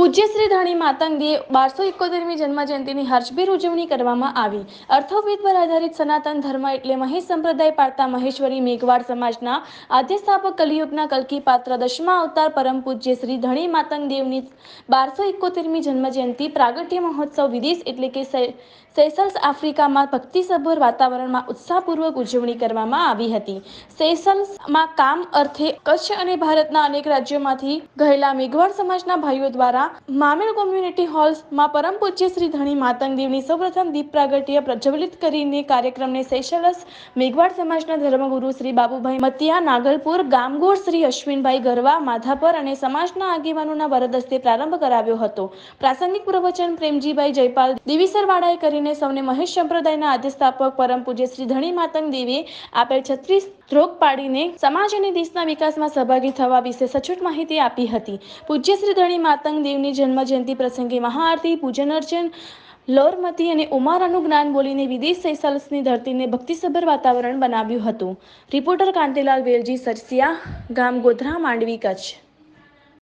પૂજ્ય શ્રી ધણી માતંગીએ બારસો એકોતેરમી જન્મજયંતિની હર્ષભેર ઉજવણી કરવામાં આવી. અર્થોવેદ પર આધારિત સનાતન ધર્મ એટલે મહેશ સંપ્રદાય પાળતા મહેશ્વરી મેઘવાડ સમાજના આધ્યસ્થાપક કલિયુગના કલકી પાત્ર દશમા અવતાર પરમ પૂજ્ય શ્રી ધણી માતંગદેવની બારસો એકોતેરમી જન્મજયંતિ પ્રાગટ્ય મહોત્સવ વિદેશ એટલે કે સેસલ્સ આફ્રિકામાં ભક્તિસભર વાતાવરણમાં ઉત્સાહપૂર્વક ઉજવણી કરવામાં આવી હતી. સેસલ્સમાં કામ અર્થે કચ્છ અને ભારતના અનેક રાજ્યોમાંથી ગયેલા મેઘવાડ સમાજના ભાઈઓ દ્વારા મામેલ કોમ્યુનિટી હોલમાં પરમ પૂજ્ય શ્રી ધણી માતંગદેવની સૌપ્રથમ દીપ પ્રાગટ્ય પ્રજ્વલિત કરીને કાર્યક્રમને સેશલસ મેઘવાડ સમાજના ધર્મગુરુ શ્રી બાબુભાઈ મતિયા, નાગલપુર ગામગોર શ્રી અશ્વિનભાઈ ગરવા, માધાપર અને સમાજના આગેવાનોના વરદસ્તે પ્રારંભ કરાવ્યો હતો. પ્રાસંગિક પ્રવચન પ્રેમજીભાઈ જયપાલ દેવીસરવાળાએ કરીને સૌને મહેશ સંપ્રદાયના આદ્ય પરમ પૂજ્ય શ્રી ધણી માતંગ દેવે આપેલ છત્રીસ ધ્રોગ પાડીને સમાજ અને દેશના વિકાસમાં સહભાગી થવા વિશે સચોટ માહિતી આપી હતી. પૂજ્ય શ્રી ધણી માતંગ દેવની જન્મ જયંતિ પ્રસંગે મહાઆરતી, પૂજન અર્ચન લોરમતી અને ઉમારાનું જ્ઞાન બોલીને વિદેશ સૈસાલસની ધરતીને ભક્તિસભર વાતાવરણ બનાવ્યું હતું. રિપોર્ટર કાંતિલાલ વેલજી સરસિયા ગામ ગોધરા, માંડવી, કચ્છ.